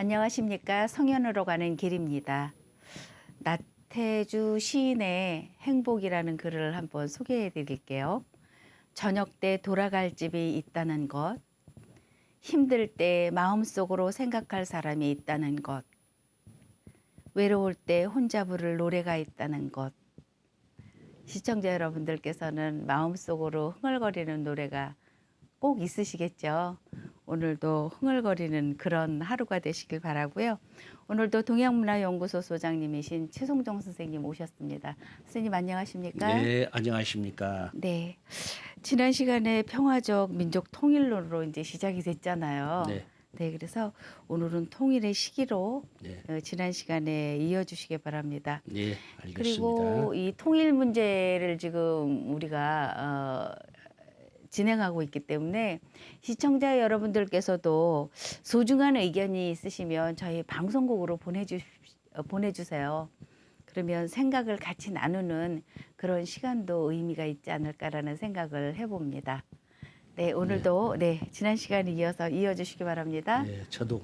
안녕하십니까. 성현으로 가는 길입니다. 나태주 시인의 행복이라는 글을 한번 소개해 드릴게요. 저녁 때 돌아갈 집이 있다는 것, 힘들 때 마음속으로 생각할 사람이 있다는 것, 외로울 때 혼자 부를 노래가 있다는 것. 시청자 여러분들께서는 마음속으로 흥얼거리는 노래가 꼭 있으시겠죠. 오늘도 흥얼거리는 그런 하루가 되시길 바라고요. 오늘도 동양문화연구소 소장님이신 최송정 선생님 오셨습니다. 선생님 안녕하십니까? 네, 안녕하십니까. 네. 지난 시간에 평화적 민족 통일론으로 이제 시작이 됐잖아요. 네. 네, 그래서 오늘은 통일의 시기로 네, 어, 지난 시간에 이어주시기 바랍니다. 네, 알겠습니다. 그리고 이 통일 문제를 지금 우리가 어, 진행하고 있기 때문에 시청자 여러분들께서도 소중한 의견이 있으시면 저희 방송국으로 보내주 어, 보내주세요. 그러면 생각을 같이 나누는 그런 시간도 의미가 있지 않을까라는 생각을 해봅니다. 네, 오늘도 네, 지난 시간에 이어서 이어주시기 바랍니다. 네, 저도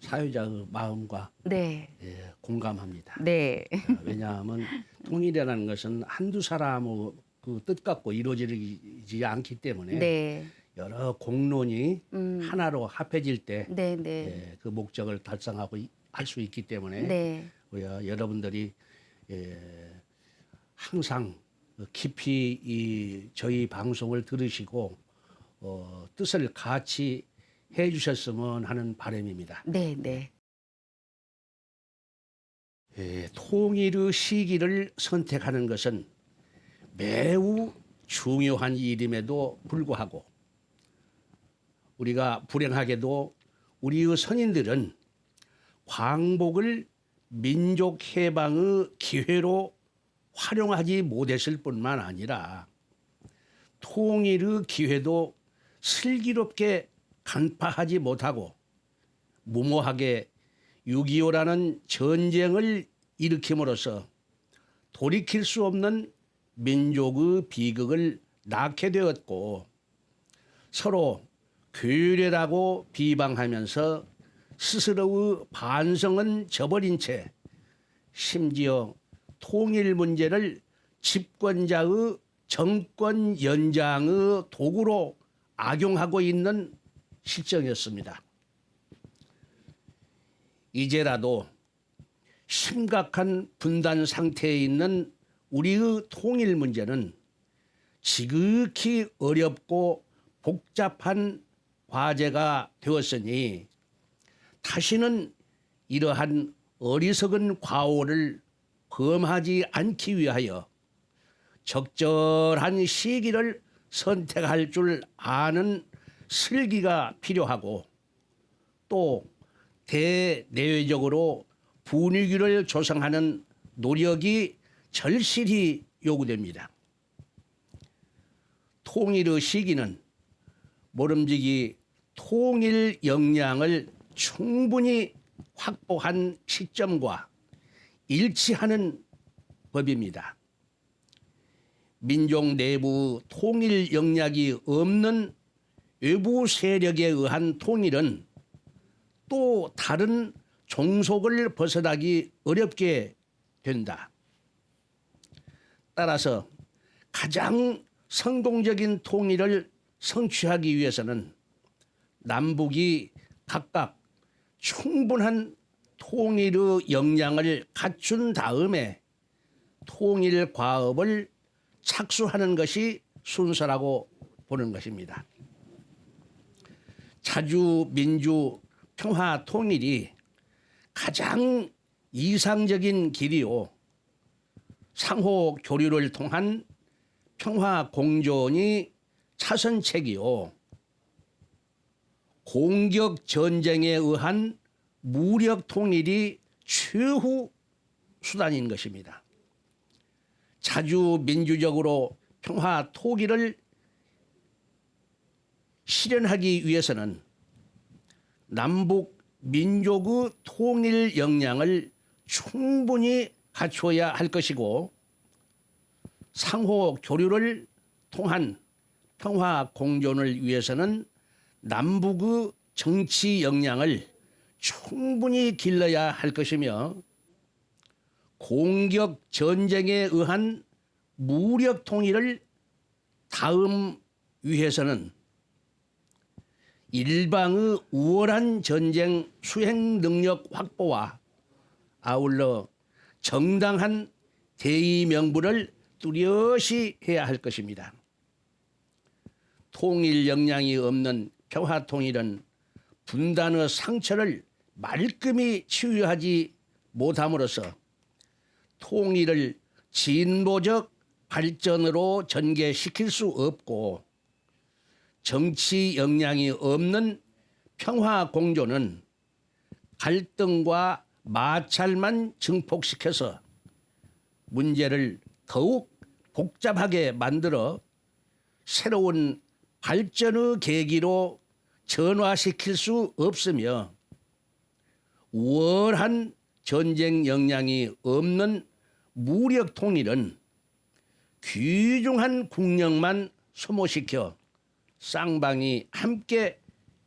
사회자의 마음과 네, 예, 공감합니다. 네, 어, 왜냐하면 통일이라는 것은 한두 사람의 그뜻 갖고 이루어지지 않기 때문에 네, 여러 공론이 음. 하나로 합해질 때 그 네, 네, 목적을 달성하고 할 수 있기 때문에 네, 우리 여러분들이 예, 항상 깊이 이 저희 방송을 들으시고 어, 뜻을 같이 해주셨으면 하는 바람입니다. 네, 네. 예, 통일의 시기를 선택하는 것은 매우 중요한 일임에도 불구하고 우리가 불행하게도 우리의 선인들은 광복을 민족 해방의 기회로 활용하지 못했을 뿐만 아니라 통일의 기회도 슬기롭게 간파하지 못하고 무모하게 6.25라는 전쟁을 일으킴으로써 돌이킬 수 없는 민족의 비극을 낳게 되었고 서로 괴뢰라고 비방하면서 스스로의 반성은 저버린 채 심지어 통일 문제를 집권자의 정권 연장의 도구로 악용하고 있는 실정이었습니다. 이제라도 심각한 분단 상태에 있는 우리의 통일 문제는 지극히 어렵고 복잡한 과제가 되었으니 다시는 이러한 어리석은 과오를 범하지 않기 위하여 적절한 시기를 선택할 줄 아는 슬기가 필요하고 또 대내외적으로 분위기를 조성하는 노력이 절실히 요구됩니다. 통일의 시기는 모름지기 통일 역량을 충분히 확보한 시점과 일치하는 법입니다. 민족 내부 통일 역량이 없는 외부 세력에 의한 통일은 또 다른 종속을 벗어나기 어렵게 된다. 따라서 가장 성공적인 통일을 성취하기 위해서는 남북이 각각 충분한 통일의 역량을 갖춘 다음에 통일 과업을 착수하는 것이 순서라고 보는 것입니다. 자주 민주 평화 통일이 가장 이상적인 길이요. 상호 교류를 통한 평화 공존이 차선책이요. 공격 전쟁에 의한 무력 통일이 최후 수단인 것입니다. 자주 민주적으로 평화 토기를 실현하기 위해서는 남북 민족의 통일 역량을 충분히 갖추어야 할 것이고 상호 교류를 통한 평화 공존을 위해서는 남북의 정치 역량을 충분히 길러야 할 것이며 공격 전쟁에 의한 무력 통일을 다음 위해서는 일방의 우월한 전쟁 수행 능력 확보와 아울러 정당한 대의 명분을 뚜렷이 해야 할 것입니다. 통일 역량이 없는 평화 통일은 분단의 상처를 말끔히 치유하지 못함으로써 통일을 진보적 발전으로 전개시킬 수 없고 정치 역량이 없는 평화 공조는 갈등과 마찰만 증폭시켜서 문제를 더욱 복잡하게 만들어 새로운 발전의 계기로 전화시킬 수 없으며 우월한 전쟁 역량이 없는 무력 통일은 귀중한 국력만 소모시켜 쌍방이 함께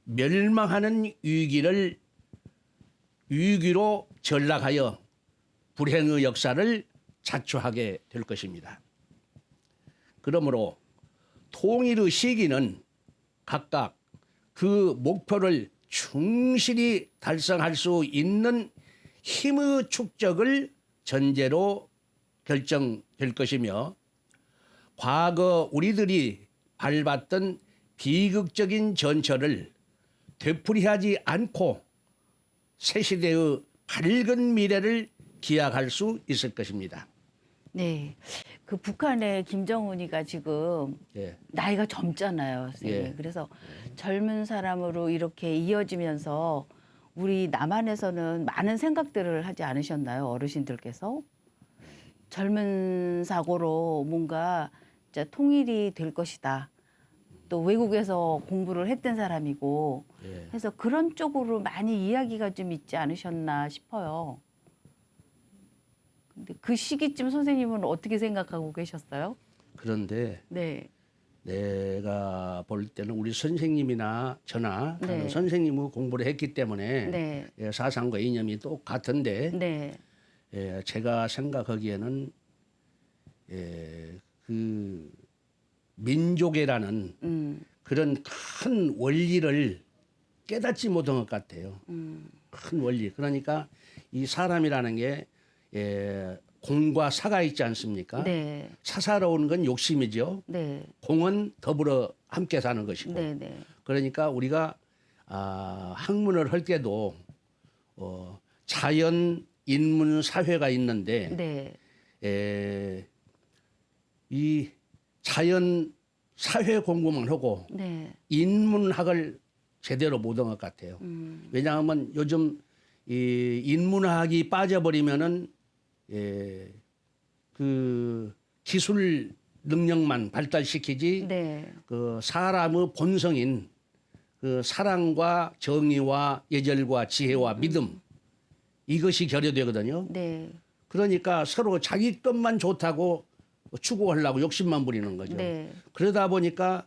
멸망하는 위기를 위기로 전락하여 불행의 역사를 자초하게 될 것입니다. 그러므로 통일의 시기는 각각 그 목표를 충실히 달성할 수 있는 힘의 축적을 전제로 결정될 것이며 과거 우리들이 밟았던 비극적인 전철을 되풀이하지 않고 새 시대의 밝은 미래를 기약할 수 있을 것입니다. 네. 그 북한의 김정은이가 지금 예. 나이가 젊잖아요. 선생님. 예. 그래서 젊은 사람으로 이렇게 이어지면서 우리 남한에서는 많은 생각들을 하지 않으셨나요? 어르신들께서? 젊은 사고로 뭔가 진짜 통일이 될 것이다. 또 외국에서 공부를 했던 사람이고 예. 해서 그런 쪽으로 많이 이야기가 좀 있지 않으셨나 싶어요. 근데 그 시기쯤 선생님은 어떻게 생각하고 계셨어요? 그런데 네. 내가 볼 때는 우리 선생님이나 저나 네. 선생님의 공부를 했기 때문에 네. 예, 사상과 이념이 똑같은데 네. 예, 제가 생각하기에는 예, 그 민족이라는 음. 그런 큰 원리를 깨닫지 못한 것 같아요. 음. 큰 원리. 그러니까 이 사람이라는 게 예, 공과 사가 있지 않습니까? 네. 사사로운 건 욕심이죠. 네. 공은 더불어 함께 사는 것이고. 네, 네. 그러니까 우리가 아, 학문을 할 때도 어, 자연, 인문, 사회가 있는데 네. 에, 이 자연, 사회 공부만 하고 네. 인문학을 제대로 못 한 것 같아요. 음. 왜냐하면 요즘 이 인문학이 빠져버리면은 예, 그 기술 능력만 발달시키지 네. 그 사람의 본성인 그 사랑과 정의와 예절과 지혜와 믿음 이것이 결여되거든요. 네. 그러니까 서로 자기 것만 좋다고 추구하려고 욕심만 부리는 거죠. 네. 그러다 보니까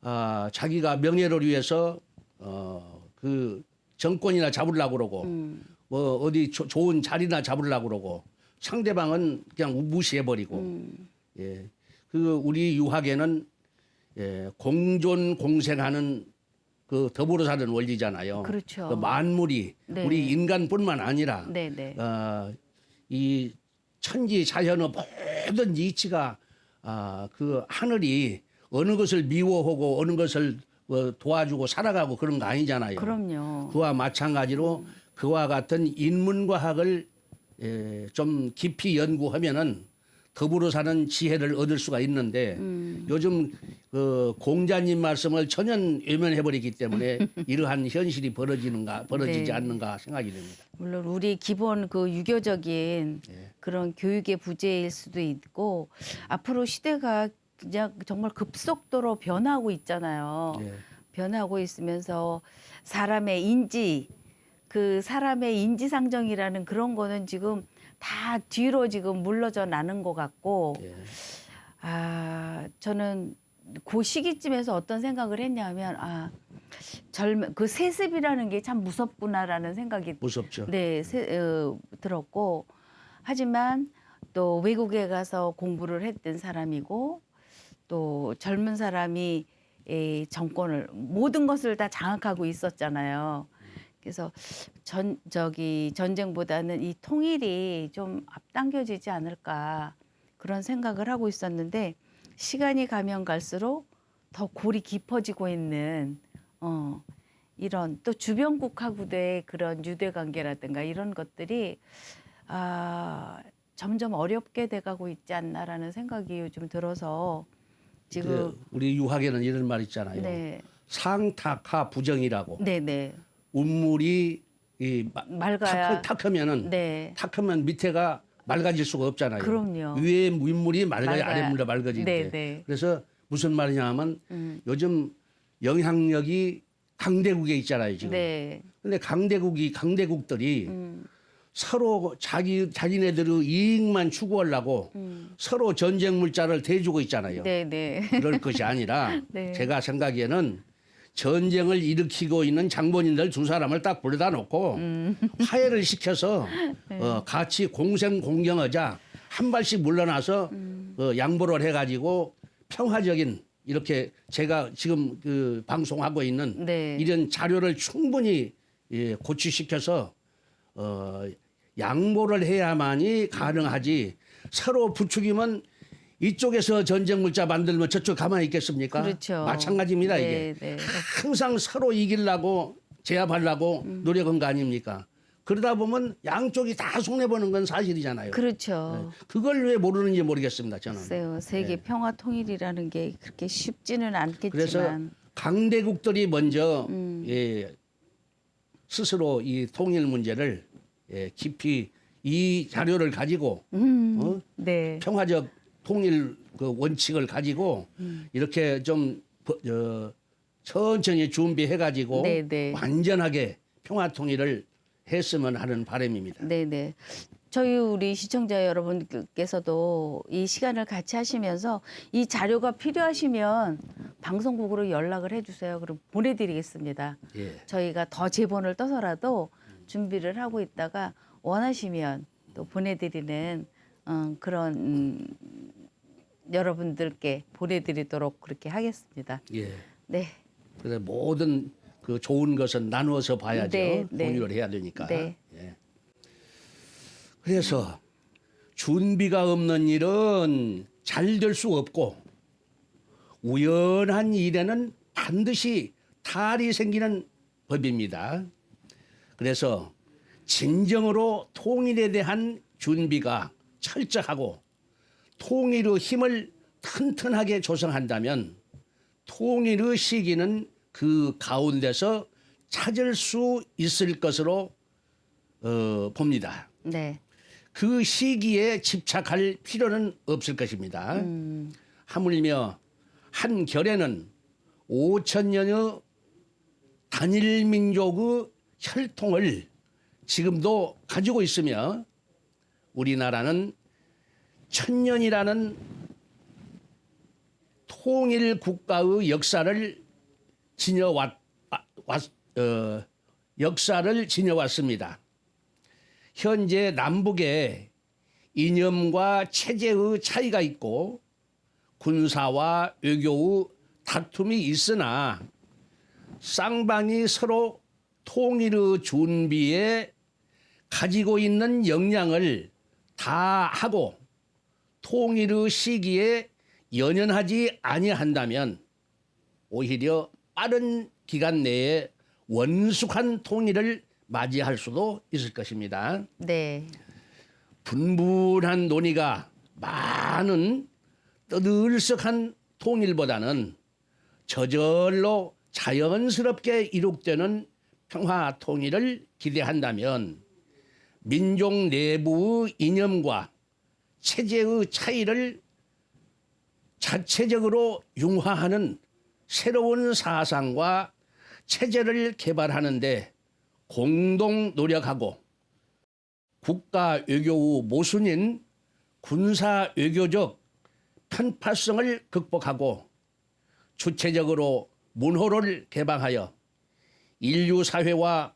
아, 자기가 명예를 위해서 어, 그 정권이나 잡으려고 그러고 음. 뭐 어디 조- 좋은 자리나 잡으려고 그러고 상대방은 그냥 무시해 버리고 음. 예. 그 우리 유학에는 예, 공존 공생하는 그 더불어 사는 원리잖아요. 그렇죠. 그 만물이 네. 우리 인간뿐만 아니라 네, 네. 어, 이 천지 자연의 모든 이치가 아, 그 하늘이 어느 것을 미워하고 어느 것을 어, 도와주고 살아가고 그런 거 아니잖아요. 그럼요. 그와 마찬가지로 그와 같은 인문과학을 예, 좀 깊이 연구하면은 더불어 사는 지혜를 얻을 수가 있는데 음. 요즘 그 공자님 말씀을 전혀 외면해 버리기 때문에 이러한 현실이 벌어지는가 벌어지지 네. 않는가 생각이 됩니다. 물론 우리 기본 그 유교적인 예. 그런 교육의 부재일 수도 있고 앞으로 시대가 그냥 정말 급속도로 변하고 있잖아요. 예. 변하고 있으면서 사람의 인지 그 사람의 인지상정이라는 그런 거는 지금 다 뒤로 지금 물러져 나는 것 같고 예. 아 저는 그 시기쯤에서 어떤 생각을 했냐면 아 젊은 그 세습이라는 게 참 무섭구나라는 생각이 무섭죠. 네 세, 어, 들었고 하지만 또 외국에 가서 공부를 했던 사람이고 또 젊은 사람이 이 정권을 모든 것을 다 장악하고 있었잖아요. 그래서 전 저기 전쟁보다는 이 통일이 좀 앞당겨지지 않을까 그런 생각을 하고 있었는데 시간이 가면 갈수록 더 골이 깊어지고 있는 어 이런 또 주변국하고의 그런 유대 관계라든가 이런 것들이 아 점점 어렵게 돼가고 있지 않나라는 생각이 요즘 들어서 지금 그 우리 유학에는 이런 말 있잖아요. 네. 상탁하 부정이라고. 네네 운물이 이 마- 맑아야 탁, 탁하면은 네 탁하면 밑에가 맑아질 수가 없잖아요. 그럼요. 위에 인물이 맑아야 맑아야. 아래 물이 맑아지는데. 네, 네. 그래서 무슨 말이냐면 음. 요즘 영향력이 강대국에 있잖아요 지금. 네. 근데 강대국이 강대국들이 음, 서로 자기 자기네들의 이익만 추구하려고 음. 서로 전쟁 물자를 대주고 있잖아요. 네, 네. 그럴 것이 아니라 네. 제가 생각에는 전쟁을 일으키고 있는 장본인들 두 사람을 딱 불러다 놓고 음. 화해를 시켜서 네. 어, 같이 공생 공경하자 한 발씩 물러나서 음. 어, 양보를 해가지고 평화적인 이렇게 제가 지금 그 방송하고 있는 네. 이런 자료를 충분히 예, 고취시켜서 어, 양보를 해야만이 가능하지 서로 부추기면 이쪽에서 전쟁 물자 만들면 저쪽 가만히 있겠습니까? 그렇죠. 마찬가지입니다 네, 이게. 네. 항상 서로 이기려고 제압하려고 음. 노력한 거 아닙니까? 그러다 보면 양쪽이 다 손해 보는 건 사실이잖아요. 그렇죠. 그걸 왜 모르는지 모르겠습니다. 저는. 글쎄요. 세계 평화 통일이라는 게 그렇게 쉽지는 네. 그래서 않겠지만 강대국들이 먼저 음. 예, 스스로 이 통일 문제를 예, 깊이 이 자료를 가지고 음, 어? 네. 평화적 통일 그 원칙을 가지고 음. 이렇게 좀 버- 어, 천천히 준비해 가지고 네, 네. 완전하게 평화 통일을 했으면 하는 바람입니다. 네, 네. 저희 우리 시청자 여러분께서도 이 시간을 같이 하시면서 이 자료가 필요하시면 방송국으로 연락을 해주세요. 그럼 보내드리겠습니다. 예. 저희가 더 제본을 떠서라도 준비를 하고 있다가 원하시면 또 보내드리는 어, 그런 음, 여러분들께 보내드리도록 그렇게 하겠습니다. 예. 네, 그래서 모든 그 좋은 것은 나누어서 봐야죠. 네, 네. 공유를 해야 되니까. 네. 예. 그래서 준비가 없는 일은 잘 될 수 없고 우연한 일에는 반드시 탈이 생기는 법입니다. 그래서 진정으로 통일에 대한 준비가 철저하고 통일의 힘을 튼튼하게 조성한다면 통일의 시기는 그 가운데서 찾을 수 있을 것으로 어, 봅니다. 네, 그 시기에 집착할 필요는 없을 것입니다. 음, 하물며 한 결에는 5천 년의 단일 민족의 혈통을 지금도 가지고 있으며 우리나라는 천년이라는 통일 국가의 역사를 지녀왔 아, 왔, 어, 역사를 지녀왔습니다. 현재 남북에 이념과 체제의 차이가 있고 군사와 외교의 다툼이 있으나 쌍방이 서로 통일의 준비에 가지고 있는 역량을 다 하고 통일의 시기에 연연하지 아니한다면 오히려 빠른 기간 내에 원숙한 통일을 맞이할 수도 있을 것입니다. 네, 분분한 논의가 많은 떠들썩한 통일보다는 저절로 자연스럽게 이룩되는 평화 통일을 기대한다면 민족 내부의 이념과 체제의 차이를 자체적으로 융화하는 새로운 사상과 체제를 개발하는데 공동 노력하고 국가 외교의 모순인 군사 외교적 편파성을 극복하고 주체적으로 문호를 개방하여 인류 사회와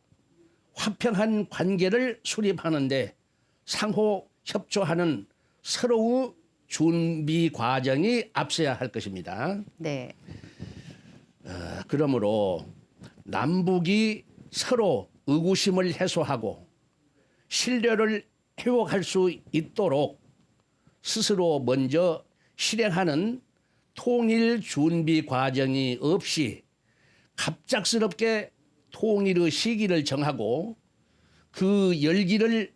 화평한 관계를 수립하는데 상호 협조하는 서로의 준비 과정이 앞서야 할 것입니다. 네. 아, 그러므로 남북이 서로 의구심을 해소하고 신뢰를 회복할 수 있도록 스스로 먼저 실행하는 통일 준비 과정이 없이 갑작스럽게 통일의 시기를 정하고 그 열기를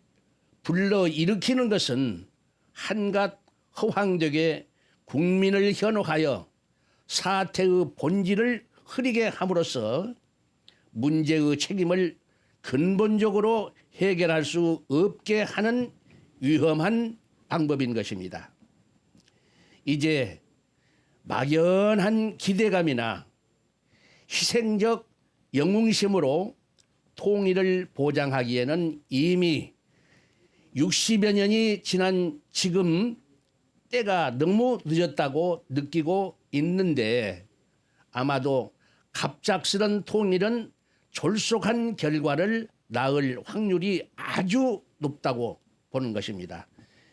불러 일으키는 것은 한갓 허황되게 국민을 현혹하여 사태의 본질을 흐리게 함으로써 문제의 책임을 근본적으로 해결할 수 없게 하는 위험한 방법인 것입니다. 이제 막연한 기대감이나 희생적 영웅심으로 통일을 보장하기에는 이미 60여 년이 지난 지금 때가 너무 늦었다고 느끼고 있는데 아마도 갑작스런 통일은 졸속한 결과를 낳을 확률이 아주 높다고 보는 것입니다.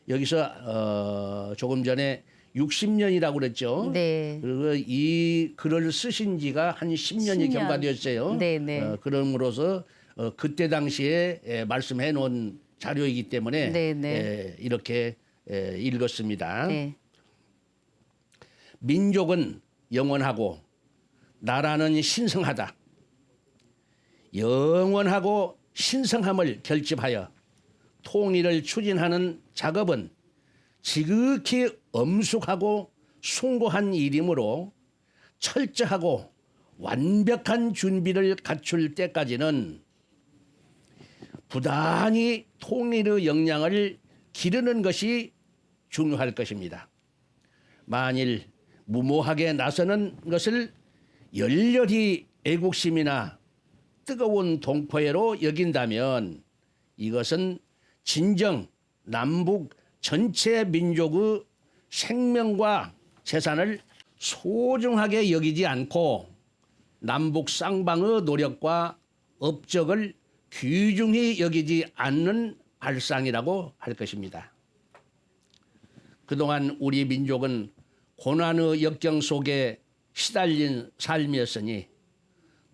여기서 어, 조금 전에 60년이라고 그랬죠. 네. 그리고 이 글을 쓰신 지가 한 10년이 10년. 경과되었어요. 네, 네. 어, 그러므로서 어, 그때 당시에 에, 말씀해 놓은 자료이기 때문에 네, 네. 에, 이렇게 에, 읽었습니다. 네. 민족은 영원하고 나라는 신성하다. 영원하고 신성함을 결집하여 통일을 추진하는 작업은 지극히 엄숙하고 숭고한 일이므로 철저하고 완벽한 준비를 갖출 때까지는 부단히 통일의 역량을 기르는 것이 중요할 것입니다. 만일 무모하게 나서는 것을 열렬히 애국심이나 뜨거운 동포애로 여긴다면 이것은 진정 남북 전체 민족의 생명과 재산을 소중하게 여기지 않고 남북 쌍방의 노력과 업적을 귀중히 여기지 않는 발상이라고 할 것입니다. 그동안 우리 민족은 고난의 역경 속에 시달린 삶이었으니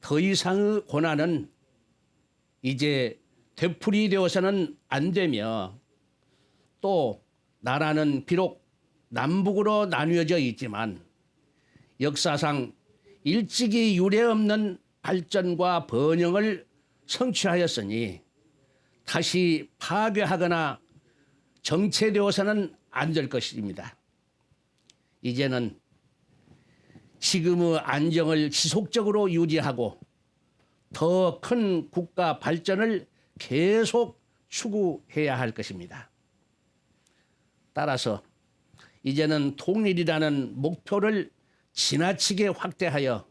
더 이상의 고난은 이제 되풀이 되어서는 안 되며 또 나라는 비록 남북으로 나뉘어져 있지만 역사상 일찍이 유례없는 발전과 번영을 성취하였으니 다시 파괴하거나 정체되어서는 안 될 것입니다. 이제는 지금의 안정을 지속적으로 유지하고 더 큰 국가 발전을 계속 추구해야 할 것입니다. 따라서 이제는 통일이라는 목표를 지나치게 확대하여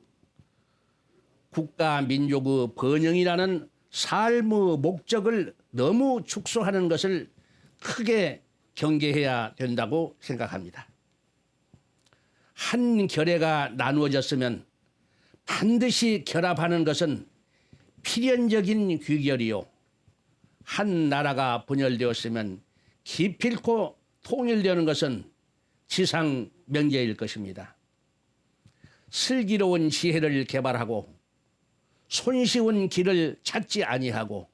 국가 민족의 번영이라는 삶의 목적을 너무 축소하는 것을 크게 경계해야 된다고 생각합니다. 한 결의가 나누어졌으면 반드시 결합하는 것은 필연적인 귀결이요. 한 나라가 분열되었으면 기필코 통일되는 것은 지상 명제일 것입니다. 슬기로운 지혜를 개발하고 손쉬운 길을 찾지 아니하고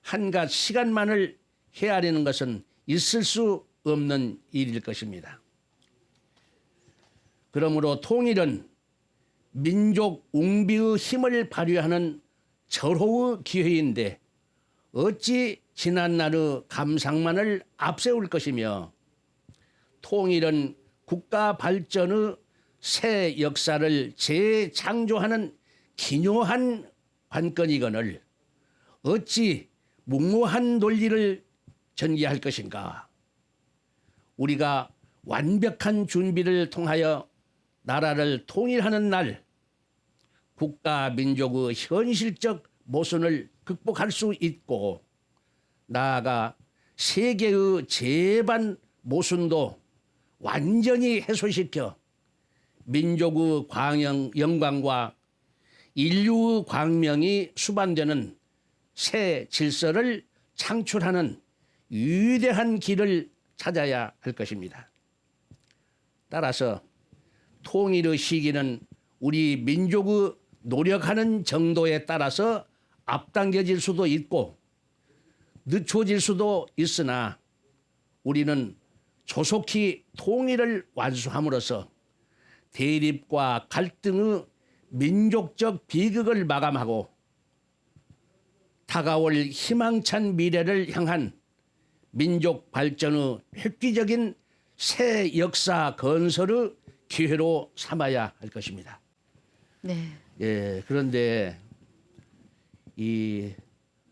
한갓 시간만을 헤아리는 것은 있을 수 없는 일일 것입니다. 그러므로 통일은 민족 웅비의 힘을 발휘하는 절호의 기회인데 어찌 지난날의 감상만을 앞세울 것이며 통일은 국가 발전의 새 역사를 재창조하는 기묘한 관건이거늘 어찌 묵무한 논리를 전개할 것인가? 우리가 완벽한 준비를 통하여 나라를 통일하는 날 국가 민족의 현실적 모순을 극복할 수 있고 나아가 세계의 제반 모순도 완전히 해소시켜 민족의 광영 영광과 인류의 광명이 수반되는 새 질서를 창출하는 위대한 길을 찾아야 할 것입니다. 따라서 통일의 시기는 우리 민족의 노력하는 정도에 따라서 앞당겨질 수도 있고 늦춰질 수도 있으나 우리는 조속히 통일을 완수함으로써 대립과 갈등의 민족적 비극을 마감하고 다가올 희망찬 미래를 향한 민족 발전의 획기적인 새 역사 건설의 기회로 삼아야 할 것입니다. 네. 예, 그런데 이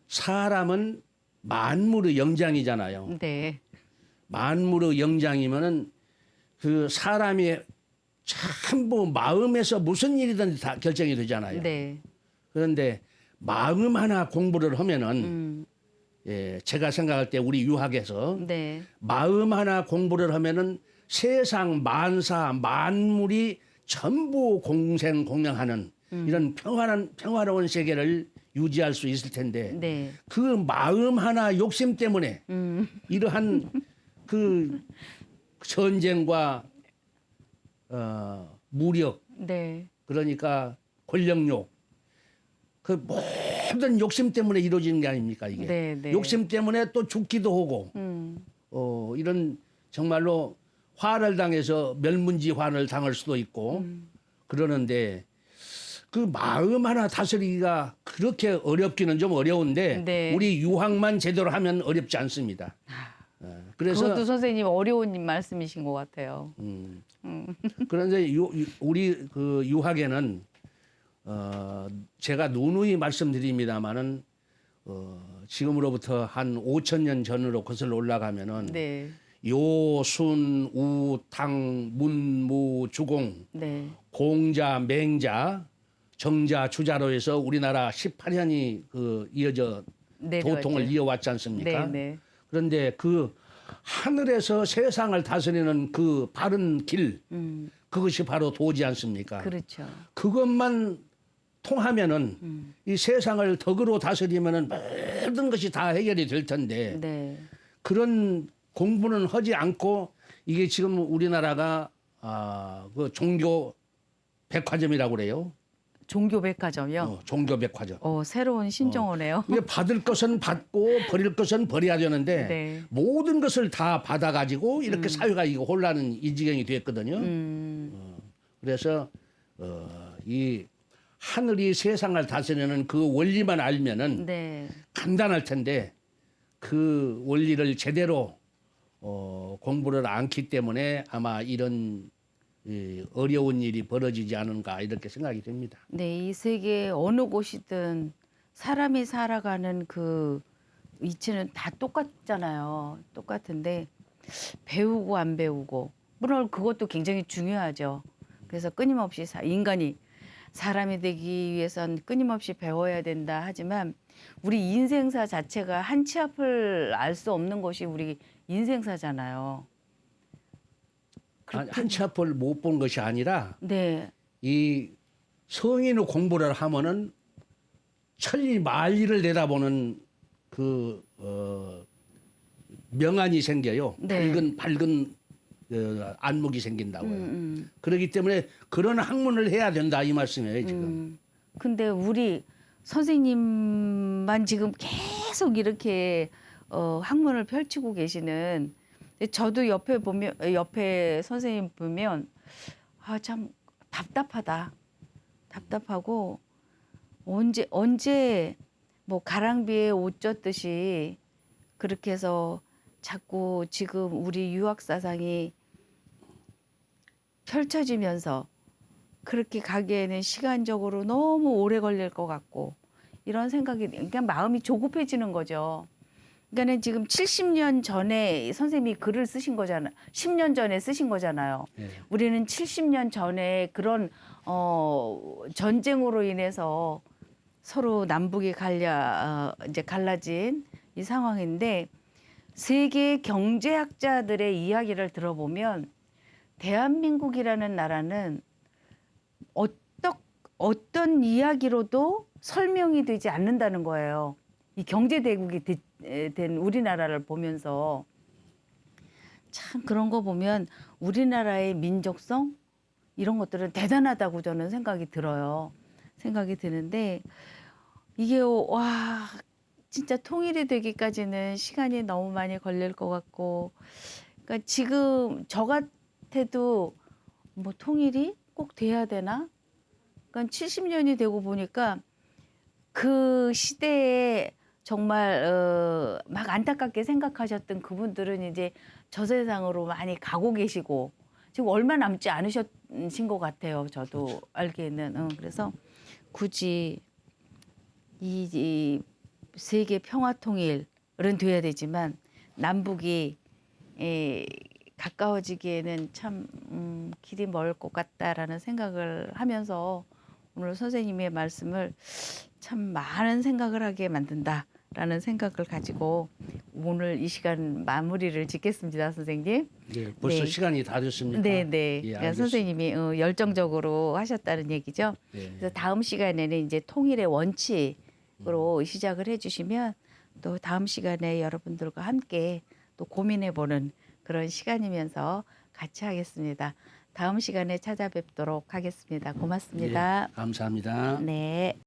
사람은 만물의 영장이잖아요. 네. 만물의 영장이면은 그 사람이 전부 마음에서 무슨 일이든 다 결정이 되잖아요. 네. 그런데 마음 하나 공부를 하면은 음. 예, 제가 생각할 때 우리 유학에서 네. 마음 하나 공부를 하면은 세상 만사 만물이 전부 공생 공명하는 음. 이런 평화한 평화로운 세계를 유지할 수 있을 텐데 네. 그 마음 하나 욕심 때문에 음. 이러한 그 전쟁과 어, 무력 네. 그러니까 권력욕 그 모든 욕심 때문에 이루어지는 게 아닙니까 이게 네, 네. 욕심 때문에 또 죽기도 하고 음. 어, 이런 정말로 화를 당해서 멸문지환을 당할 수도 있고 음. 그러는데 그 마음 하나 다스리기가 그렇게 어렵기는 좀 어려운데 네. 우리 유학만 제대로 하면 어렵지 않습니다. 어, 그래서 그것도 선생님 어려운 말씀이신 것 같아요. 음, 음. 그런데 유, 유- 우리 그 유학에는 어, 제가 누누이 말씀드립니다마는 어, 지금으로부터 한 5천 년 전으로 거슬러 올라가면은 네. 요순 우탕 문무 주공 네. 공자 맹자 정자 주자로 해서 우리나라 18년이 그 이어져 내려왔죠. 도통을 이어왔지 않습니까? 네, 네. 그런데 그 하늘에서 세상을 다스리는 그 바른 길 음. 그것이 바로 도지 않습니까? 그렇죠. 그것만 통하면은 음. 이 세상을 덕으로 다스리면은 모든 것이 다 해결이 될 텐데 네. 그런 공부는 하지 않고 이게 지금 우리나라가 아, 그 종교 백화점이라고 그래요. 종교 백화점이요. 어, 종교 백화점. 어, 새로운 신종어네요. 이게 받을 것은 받고 버릴 것은 버려야 되는데 네. 모든 것을 다 받아 가지고 이렇게 사회가 이거 혼란은 이 지경이 됐거든요. 음. 그래서 어, 이 하늘이 세상을 다스리는 그 원리만 알면은 네. 간단할 텐데 그 원리를 제대로 어, 공부를 않기 때문에 아마 이런 이 어려운 일이 벌어지지 않은가 이렇게 생각이 됩니다. 네, 이 세계 어느 곳이든 사람이 살아가는 그 위치는 다 똑같잖아요. 똑같은데 배우고 안 배우고 물론 그것도 굉장히 중요하죠. 그래서 끊임없이 사- 인간이 사람이 되기 위해선 끊임없이 배워야 된다 하지만 우리 인생사 자체가 한 치 앞을 알 수 없는 것이 우리 인생사잖아요. 한치 앞을 못 본 것이 아니라 네, 이 성인의 공부를 하면은 천리 만리를 내다보는 그 어, 명안이 생겨요. 네. 밝은 밝은 어, 안목이 생긴다고요. 음, 음. 그렇기 때문에 그런 학문을 해야 된다 이 말씀이에요 지금. 음, 근데 우리 선생님만 지금 계속 이렇게 어, 학문을 펼치고 계시는 저도 옆에 보면 옆에 선생님 보면 아 참 답답하다 답답하고 언제 언제 뭐 가랑비에 옷 젖듯이 그렇게 해서 자꾸 지금 우리 유학 사상이 펼쳐지면서 그렇게 가기에는 시간적으로 너무 오래 걸릴 것 같고 이런 생각이 그러니까 마음이 조급해지는 거죠. 그러니까는 지금 70년 전에 선생님이 글을 쓰신 거잖아요. 10년 전에 쓰신 거잖아요. 예. 우리는 70년 전에 그런 어 전쟁으로 인해서 서로 남북이 갈려 어, 이제 갈라진 이 상황인데 세계 경제학자들의 이야기를 들어보면 대한민국이라는 나라는 어떤 이야기로도 설명이 되지 않는다는 거예요. 이 경제 대국이 된 우리나라를 보면서 참 그런 거 보면 우리나라의 민족성 이런 것들은 대단하다고 저는 생각이 들어요. 생각이 드는데 이게 와 진짜 통일이 되기까지는 시간이 너무 많이 걸릴 것 같고 그러니까 지금 저 같아도 뭐 통일이 꼭 돼야 되나? 그러니까 70년이 되고 보니까 그 시대에 정말 어, 막 안타깝게 생각하셨던 그분들은 이제 저 세상으로 많이 가고 계시고 지금 얼마 남지 않으신 것 같아요. 저도 알기에는 어, 그래서 굳이 이, 이 세계 평화 통일은 돼야 되지만 남북이 에, 가까워지기에는 참 음, 길이 멀 것 같다라는 생각을 하면서 오늘 선생님의 말씀을 참 많은 생각을 하게 만든다 라는 생각을 가지고 오늘 이 시간 마무리를 짓겠습니다, 선생님. 네, 벌써 네. 시간이 다 됐습니까? 네, 네. 예, 그러니까. 선생님이 어, 열정적으로 하셨다는 얘기죠. 네. 그래서 다음 시간에는 이제 통일의 원칙으로 시작을 해주시면 또 다음 시간에 여러분들과 함께 또 고민해보는 그런 시간이면서 같이 하겠습니다. 다음 시간에 찾아뵙도록 하겠습니다. 고맙습니다. 예, 감사합니다. 네.